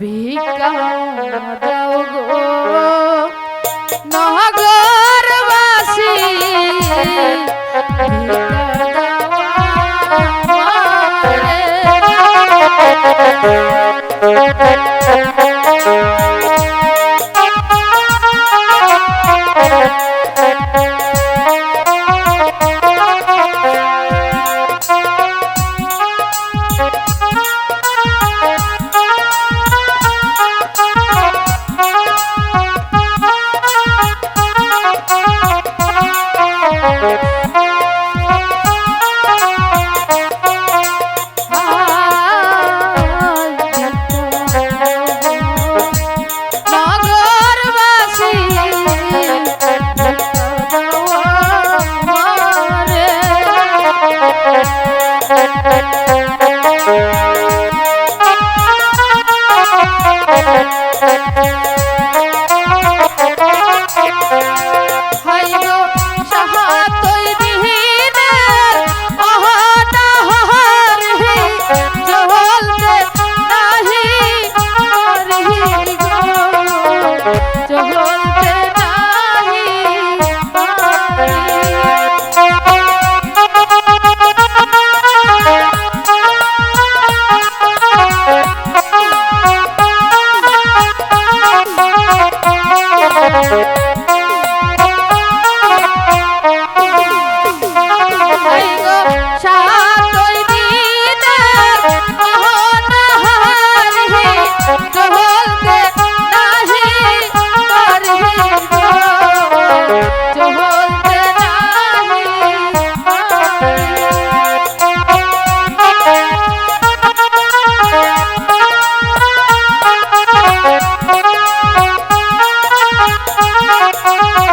ভিকা দাও গো নগরবাসী ভিকা দাও Bye.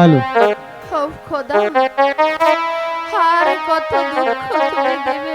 আলো খোদা আর কত দুঃখ তুমি দেবে